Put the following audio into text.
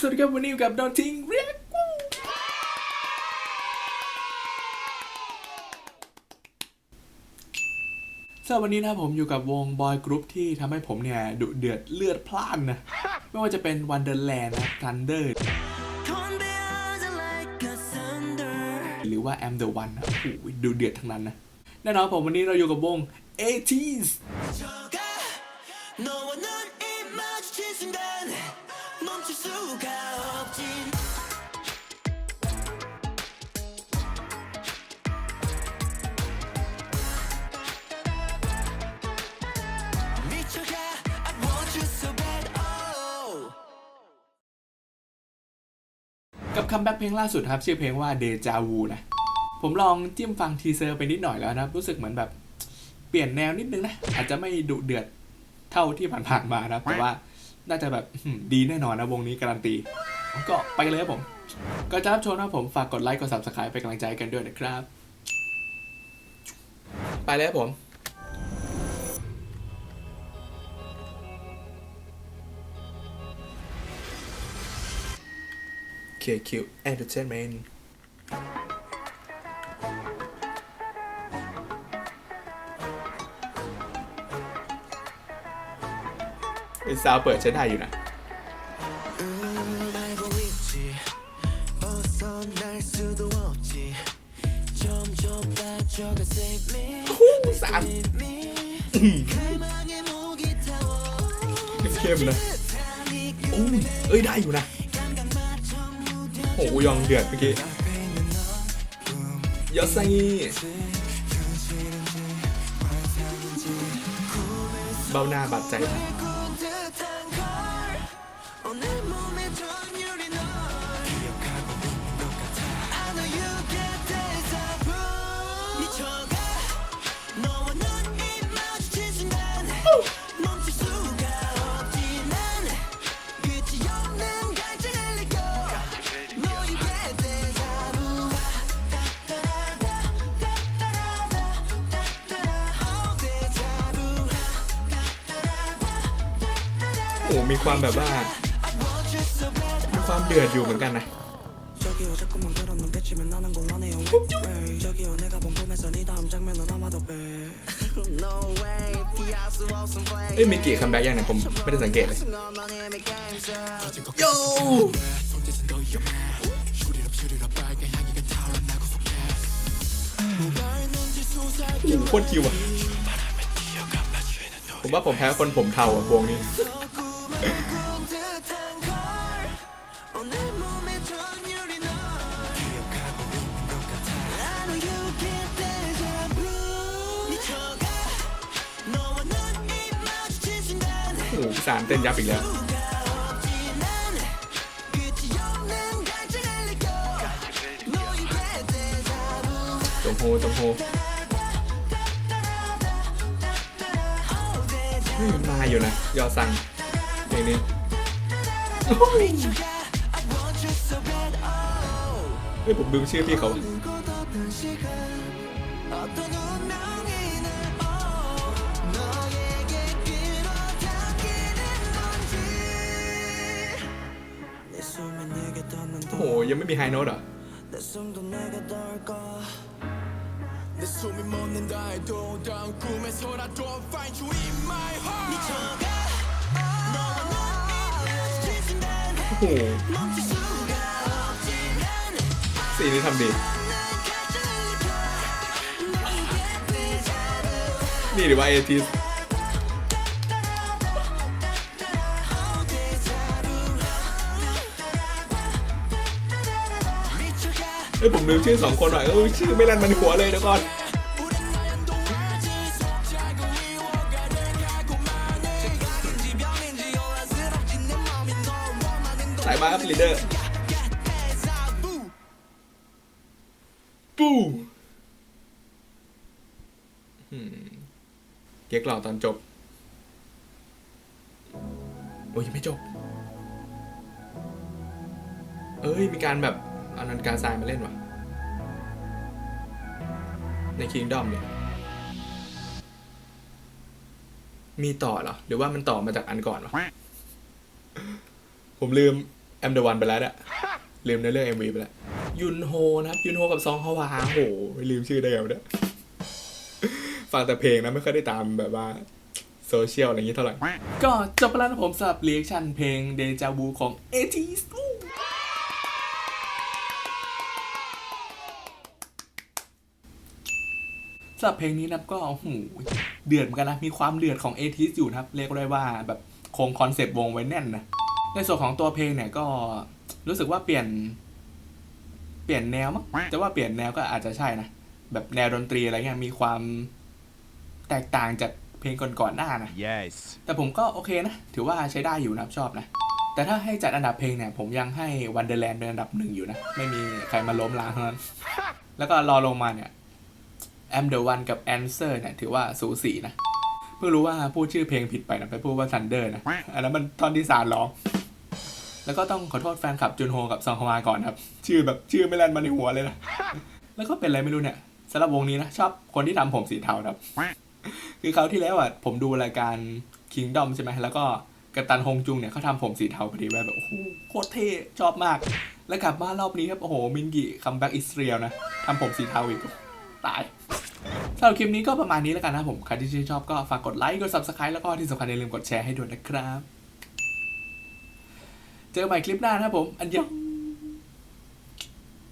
สวัสดีครับวันนี้อยู่กับดอนทิงเรียกกูสำหรัวันนี้นะผมอยู่กับวงบอยกรุ๊ปที่ทำให้ผมเนี่ย ดุเดือดเลือดพล่านนะ ไม่ว่าจะเป็น Wonderland นะ Thunder หรือว่า Am the One นะโอ้โหดูเดือดทั้งนั้นนะ แน่นอนผมวันนี้เราอยู่กับวง 80s กับคัมแบ็กเพลงล่าสุดครับ ชื่อเพลงว่า Deja Vu นะ ผมลองจิ้มฟังทีเซอร์ไปนิดหน่อยแล้วนะรู้สึกเหมือนแบบเปลี่ยนแนวนิดนึงนะ อาจจะไม่ดุเดือดเท่าที่ผ่านๆมานะแต่ว่าน่าจะแบบดีแน่นอนนะวงนี้การันตี ก็ไปเลยครับผม ก็จะรับชมนะผมฝากกดไลค์กด subscribe เป็นกำลังใจกันด้วยนะครับ ไปเลยครับผม KQ Entertainment เป็นซาวเปิดใช้ได้อยู่นะ สามเข้มนะอุ้ยเอ้ย ได้อยู่นะ โอ้กูยองเดือดเมื่อกี้ยสังีเบ้าหน้าบาดใจ โอ้มีความแบบว่ามีความเดือดอยู่เหมือนกันนะเอ้ยมิกิคัมแบ็กยังเนี่ยผมไม่ได้สังเกตเลยโยโคตรคิวอะ ผมว่าผมแพ้คนผมเทาอะวงนี้ โอ้โหสารเต้นยับอีกแล้ว จงโฮจงโฮเฮ้ยมาอยู่นะ ยอสั่ง ลงนี้ 미쳐가 I want you so bad oh เฮ้ยผมลืมชื่อพี่เขา 누구도 없던 시간 어떤 운명이는 oh 너에게 끌어당기는 건지 내 숨이 내게 닿는 โอ้โห ยังไม่มีไฮโน้ตเหรอ 내 숨도 내게 닿을까 내 숨이 멎는다 해도 다음 꿈에서라도 I'll find you in my heart สีนี้ทำดี นี่หรือว่าเอทีสเอ้ยผมลืมชื่อสองคนหน่อยเออชื่อไม่รันมันหัวเลยเดี๋ยวก่อน ลีเดอร์ปูเก๊กหล่อตอนจบ โอ้ยยังไม่จบ เอ้ย มีการแบบเอานันกาซายมาเล่นวะในคิงดอมเนี่ยมีต่อเหรอ หรือว่ามันต่อมาจากอันก่อนวะผมลืม แอมเดวันไปแล้วเนี่ยลืมในเรื่อง MV ไปแล้วยุนโฮนะครับยุนโฮกับซองฮวาโหลืมชื่อได้ไงวเนี่ยฟังแต่เพลงนะไม่ค่อยได้ตามแบบว่าโซเชียลอะไรอย่างนี้เท่าไหร่ ก็จบไปแล้วนะผมสำหรับเรียกชันเพลงเดจา u ของเอทีสสำหรับเพลงนี้นะก็โอ้โหเดือดเหมือนกันนะ มีความเดือดของเอทีสอยู่นะครับ เรียกได้ว่าแบบคงคอนเซปต์วงไว้แน่นนะ ในส่วนของตัวเพลงเนี่ยก็รู้สึกว่าเปลี่ยน เปลี่ยนแนวมั้งจะว่าเปลี่ยนแนวก็อาจจะใช่นะแบบแนวดนตรีอะไรเงี้ยมีความแตกต่างจากเพลงก่อนๆหน้านะ Yes. แต่ผมก็โอเคนะ ถือว่าใช้ได้อยู่นะครับชอบนะ แต่ถ้าให้จัดอันดับเพลงเนี่ย ผมยังให้ Wonderland เป็นอันดับหนึ่งอยู่นะ ไม่มีใครมาล้มล้างทั้งนั้นแล้วก็รอลงมาเนี่ย Am the One กับ Answer เนี่ย ถือว่าสูสีนะ เพิ่งรู้ว่าพูดชื่อเพลงผิดไปนะไปพูดว่า Thunder นะ อันนั้นมันตอนที่สารร้อง แล้วก็ต้องขอโทษแฟนคลับจุนโฮกับซองฮวาก่อนครับ ชื่อแบบชื่อไม่แล่นมาในหัวเลยนะ แล้วก็เป็นอะไรไม่รู้เนี่ยสำหรับวงนี้นะ ชอบคนที่ทำผมสีเทาครับ คือคราที่แล้วอะผมดูรายการ Kingdom ใช่ไหมแล้วก็กัปตันฮงจุงเนี่ยเขาทำผมสีเทาพอดีแบบโอ้โหโคตรเท่ชอบมาก แล้วกลับมานรอบนี้ครับโอ้โหมินกิคัมแบ็กอิสเรียลนะทำผมสีเทาอีกตายสำหรับคลิปนี้ก็ประมาณนี้แล้วกันนะผมใครที่ชื่นชอบก็ฝากกดไลค์กด subscribe แล้วก็ที่สำคัญอย่าลืมกดแชร์ให้ด้วยนะครับ เจอกันใหม่คลิปหน้านะครับผม อันยอง